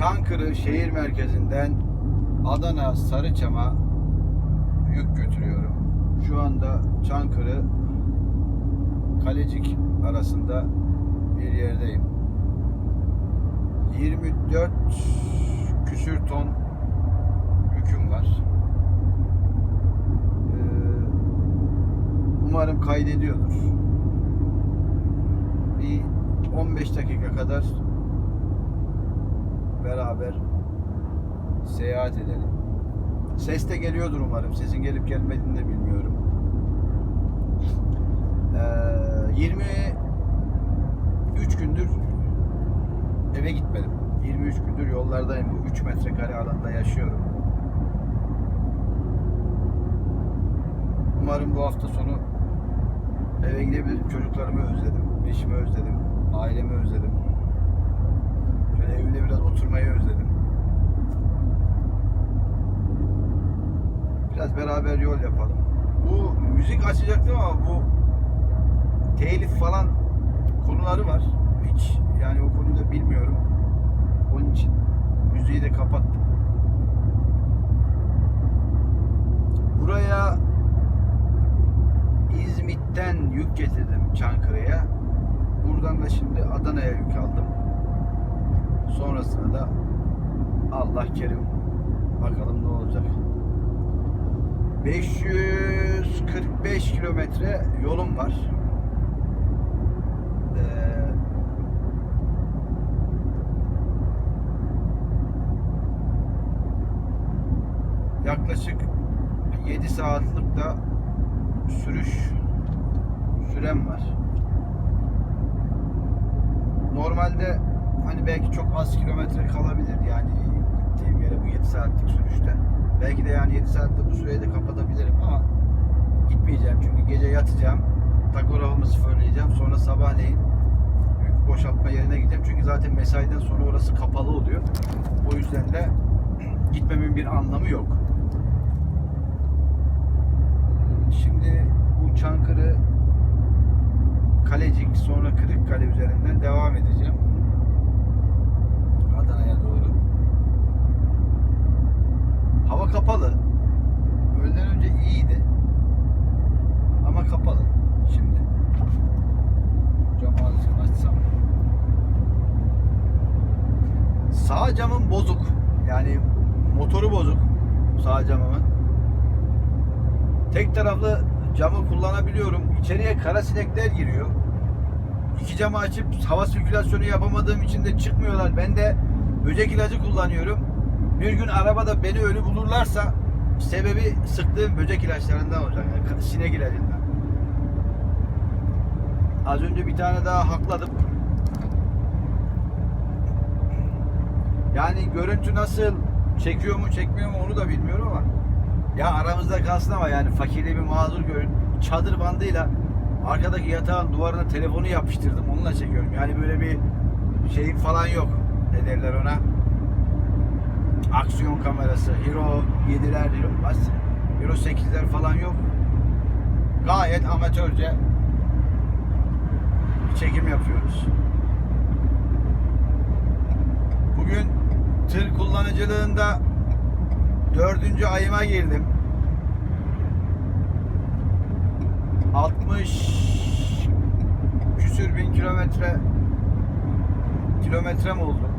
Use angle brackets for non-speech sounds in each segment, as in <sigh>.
Çankırı şehir merkezinden Adana Sarıçam'a yük götürüyorum. Şu anda Çankırı Kalecik arasında bir yerdeyim. 24 küsür ton yüküm var. Ee, Umarım kaydediyordur bir 15 dakika kadar beraber seyahat edelim. Ses de geliyordur umarım. Sesin gelip gelmediğini de bilmiyorum. Ee, 23 gündür eve gitmedim. 23 gündür yollardayım. Bu 3 metrekare alanda yaşıyorum. Umarım bu hafta sonu eve gidebilirim. Çocuklarımı özledim. Eşimi özledim. Ailemi özledim. Şöyle evde biraz oturmayı özledim. Biraz beraber yol yapalım. Bu müzik açacaktım ama bu telif falan konuları var. Hiç yani o konuyu da bilmiyorum. Onun için müziği de kapattım. Buraya İzmit'ten yük getirdim Çankırı'ya. Buradan da şimdi Adana'ya yük aldım. Sonrasında da Allah kerim. Bakalım ne olacak. 545 kilometre yolum var. Ee, yaklaşık 7 saatlik de sürüş sürem var. Normalde hani belki çok az kilometre kalabilir yani gittiğim yere bu 7 saatlik sürüşte. Belki de yani 7 saatte bu süreyi de kapatabilirim ama gitmeyeceğim çünkü gece yatacağım. Takografımı sıfırlayacağım. Sonra sabahleyin yük boşaltma yerine gideceğim. Çünkü zaten mesaiden sonra orası kapalı oluyor. O yüzden de <clears throat> gitmemin bir anlamı yok. Şimdi bu Çankırı Kalecik sonra Kırıkkale üzerinden devam edeceğim. Adana'ya doğru. Hava kapalı. Öğleden önce iyiydi. Ama kapalı şimdi. Camı azıcık açsam. Sağ camım bozuk. Yani motoru bozuk. Sağ camımın. Tek taraflı camı kullanabiliyorum. İçeriye kara sinekler giriyor. İki camı açıp hava sirkülasyonu yapamadığım için de çıkmıyorlar. Ben de böcek ilacı kullanıyorum. Bir gün arabada beni ölü bulurlarsa sebebi sıktığım böcek ilaçlarından olacak. Yani sinek ilacından. Az önce bir tane daha hakladım. Yani görüntü nasıl çekiyor mu çekmiyor mu onu da bilmiyorum ama ya aramızda kalsın ama yani fakirliği bir mazur görün. Çadır bandıyla arkadaki yatağın duvarına telefonu yapıştırdım. Onunla çekiyorum. Yani böyle bir şeyim falan yok. Ne derler ona? Aksiyon kamerası. Hero 7'ler, Hero, bas, Hero 8'ler falan yok. Gayet amatörce bir çekim yapıyoruz. Bugün tır kullanıcılığında dördüncü ayıma girdim. 60 küsür bin kilometre kilometrem oldu.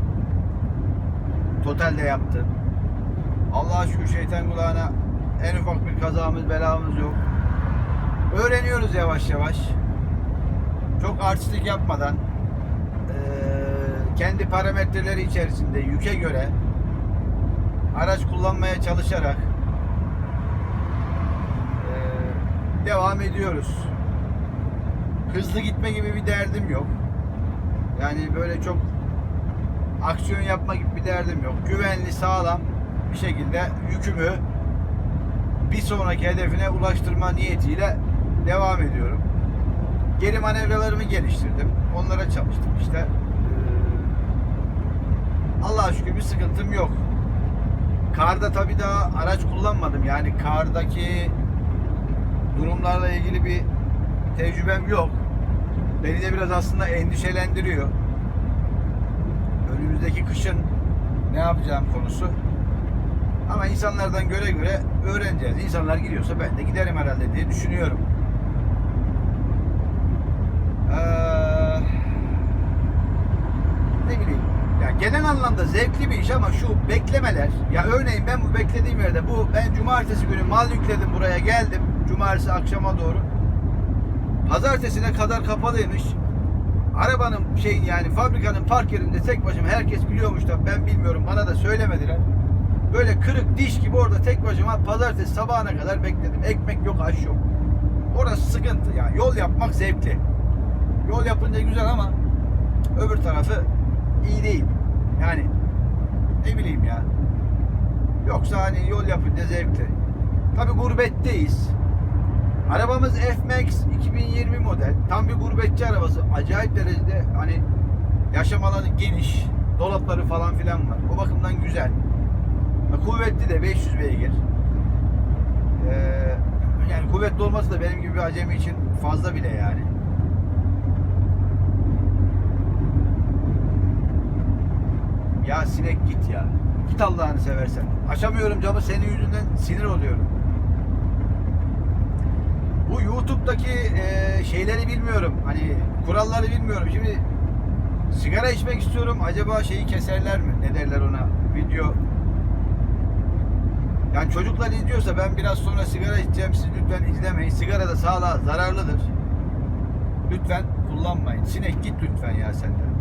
Totalde yaptım. Allah'a şükür şeytan kulağına en ufak bir kazamız belamız yok. Öğreniyoruz yavaş yavaş. Çok artistlik yapmadan kendi parametreleri içerisinde yüke göre araç kullanmaya çalışarak devam ediyoruz. Hızlı gitme gibi bir derdim yok. Yani böyle çok aksiyon yapma gibi bir derdim yok. Güvenli, sağlam bir şekilde yükümü bir sonraki hedefine ulaştırma niyetiyle devam ediyorum. Geri manevralarımı geliştirdim. Onlara çalıştım işte. Ee, Allah'a şükür bir sıkıntım yok. Karda tabii daha araç kullanmadım. Yani kardaki durumlarla ilgili bir tecrübem yok. Beni de biraz aslında endişelendiriyor. Önümüzdeki kışın ne yapacağım konusu. Ama insanlardan göre göre öğreneceğiz. İnsanlar gidiyorsa ben de giderim herhalde diye düşünüyorum. Ee, ne bileyim. Ya genel anlamda zevkli bir iş ama şu beklemeler. Ya örneğin ben bu beklediğim yerde bu ben cumartesi günü mal yükledim buraya geldim. Cumartesi akşama doğru. Pazartesine kadar kapalıymış. Arabanın şeyin yani fabrikanın park yerinde tek başıma herkes biliyormuş da ben bilmiyorum bana da söylemediler. Böyle kırık diş gibi orada tek başıma pazartesi sabahına kadar bekledim. Ekmek yok, aş yok. Orası sıkıntı yani. Yol yapmak zevkli. Yol yapınca güzel ama öbür tarafı iyi değil. Yani ne bileyim ya. Yoksa hani yol yapınca zevkli. Tabi gurbetteyiz. Arabamız F-Max 2020 model. Tam bir gurbetçi arabası. Acayip derecede hani yaşam alanı geniş. Dolapları falan filan var. O bakımdan güzel. Kuvvetli de 500 beygir. Ee, yani kuvvetli olması da benim gibi bir acemi için fazla bile yani. Ya sinek git ya. Git Allah'ını seversen. Açamıyorum camı senin yüzünden sinir oluyorum. Bu YouTube'daki e, şeyleri bilmiyorum. Hani kuralları bilmiyorum. Şimdi sigara içmek istiyorum. Acaba şeyi keserler mi? Ne derler ona? Video. Yani çocuklar izliyorsa ben biraz sonra sigara içeceğim. Siz lütfen izlemeyin. Sigara da sağlığa zararlıdır. Lütfen kullanmayın. Sinek git lütfen ya senden.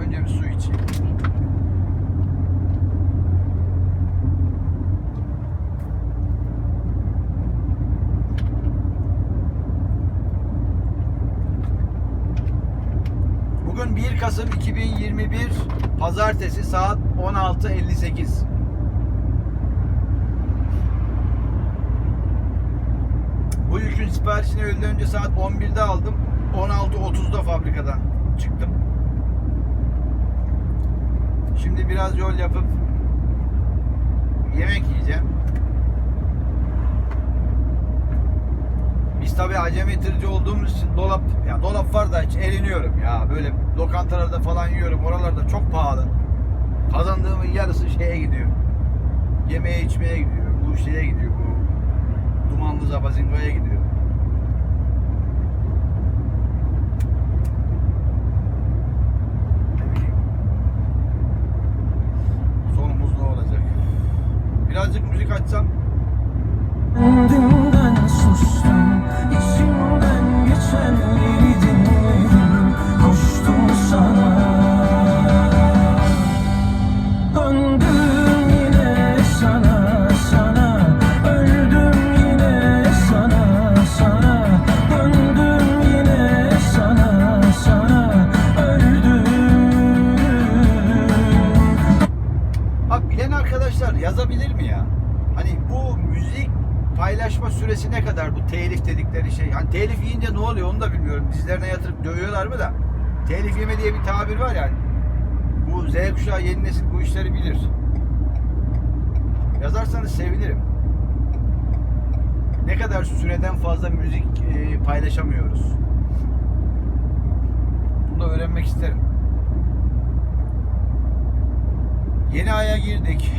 Önce bir su içeyim. Bugün 1 Kasım 2021 Pazartesi saat 16.58. Bu yükün siparişini öğleden önce saat 11'de aldım. 16.30'da fabrikadan çıktım. Şimdi biraz yol yapıp yemek yiyeceğim. Biz tabii acemi tırcı olduğumuz için dolap ya dolap var da hiç eriniyorum ya. Böyle lokantalarda falan yiyorum. Oralarda çok pahalı. Yarısı şeye gidiyor. Yemeğe içmeye gidiyor. Bu şeye gidiyor. Bu dumanlı zabazingoya gidiyor. Sonumuz ne olacak? Birazcık müzik açsam Hani telif yiyince ne oluyor onu da bilmiyorum. Dizlerine yatırıp dövüyorlar mı da? Telif yeme diye bir tabir var yani. Bu Z kuşağı yeni nesil bu işleri bilir. Yazarsanız sevinirim. Ne kadar süreden fazla müzik e, paylaşamıyoruz? Bunu da öğrenmek isterim. Yeni aya girdik.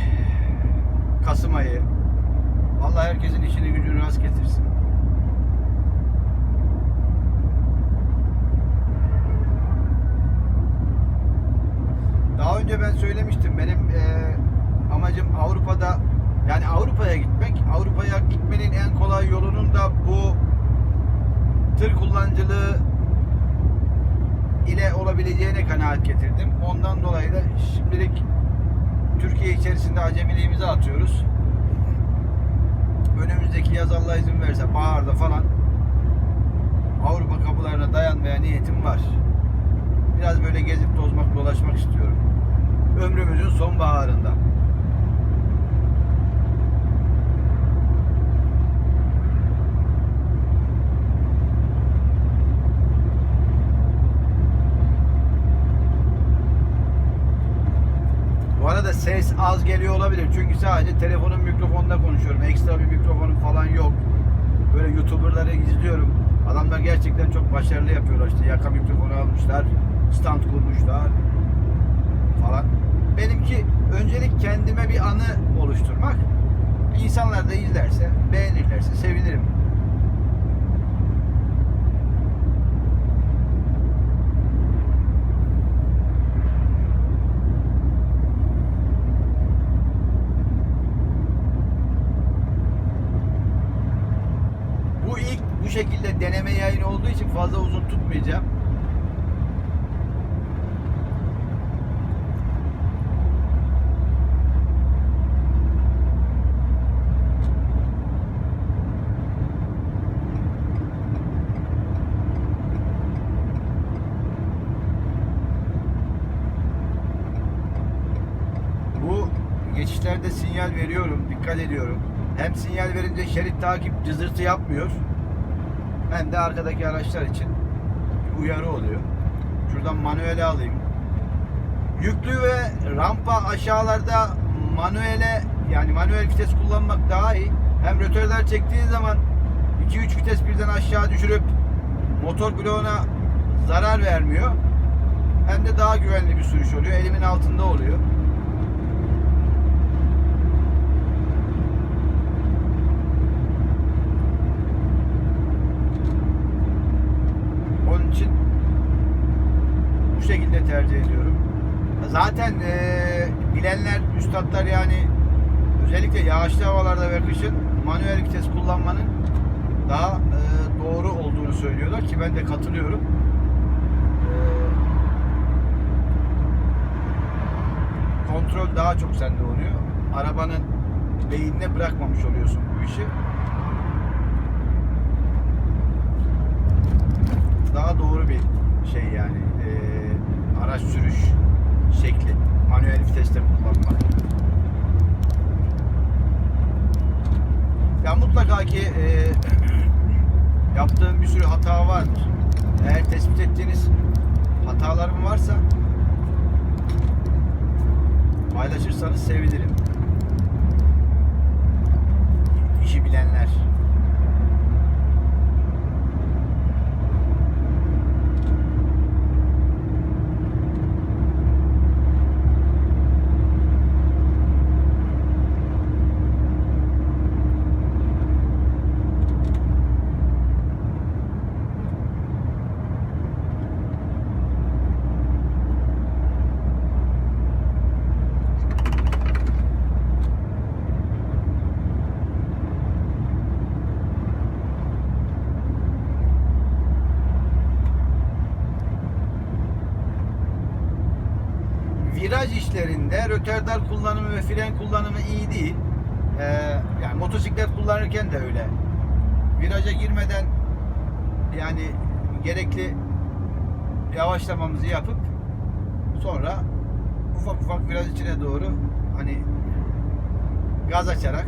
Kasım ayı. Allah herkesin işini gücünü rast getirsin. Daha önce ben söylemiştim benim eee, amacım Avrupa'da yani Avrupa'ya gitmek. Avrupa'ya gitmenin en kolay yolunun da bu tır kullanıcılığı ile olabileceğine kanaat getirdim. Ondan dolayı da şimdilik Türkiye içerisinde acemiliğimizi atıyoruz. Önümüzdeki yaz Allah izin verirse baharda falan Avrupa kapılarına dayanmaya niyetim var. Biraz böyle gezip tozmak, dolaşmak istiyorum ömrümüzün sonbaharında. Bu arada ses az geliyor olabilir. Çünkü sadece telefonun mikrofonda konuşuyorum. Ekstra bir mikrofonum falan yok. Böyle YouTuber'ları izliyorum. Adamlar gerçekten çok başarılı yapıyorlar. İşte yaka mikrofonu almışlar, stand kurmuşlar falan. Benimki öncelik kendime bir anı oluşturmak. İnsanlar da izlerse, beğenirlerse sevinirim. Bu ilk bu şekilde deneme yayını olduğu için fazla uzun tutmayacağım. Bu geçişlerde sinyal veriyorum, dikkat ediyorum. Hem sinyal verince şerit takip cızırtı yapmıyor. Hem de arkadaki araçlar için uyarı oluyor. Şuradan manuele alayım. Yüklü ve rampa aşağılarda manuele yani manuel vites kullanmak daha iyi. Hem rötörler çektiği zaman 2-3 vites birden aşağı düşürüp motor bloğuna zarar vermiyor. Hem de daha güvenli bir sürüş oluyor. Elimin altında oluyor. Onun için bu şekilde tercih ediyorum. Zaten eee, bilenler, üstadlar yani özellikle yağışlı havalarda ve kışın manuel vites kullanmanın daha eee, doğru olduğunu söylüyorlar ki ben de katılıyorum. Eee, kontrol daha çok sende oluyor. Arabanın beynine bırakmamış oluyorsun bu işi. daha doğru bir şey yani Ee, araç sürüş manuel viteste kullanmak. Ya mutlaka ki e, yaptığım bir sürü hata vardır. Eğer tespit ettiğiniz hatalarım varsa paylaşırsanız sevinirim. İşi bilenler. Viraj işlerinde röterdar kullanımı ve fren kullanımı iyi değil. Ee, yani motosiklet kullanırken de öyle. Viraja girmeden yani gerekli yavaşlamamızı yapıp sonra ufak ufak viraj içine doğru hani gaz açarak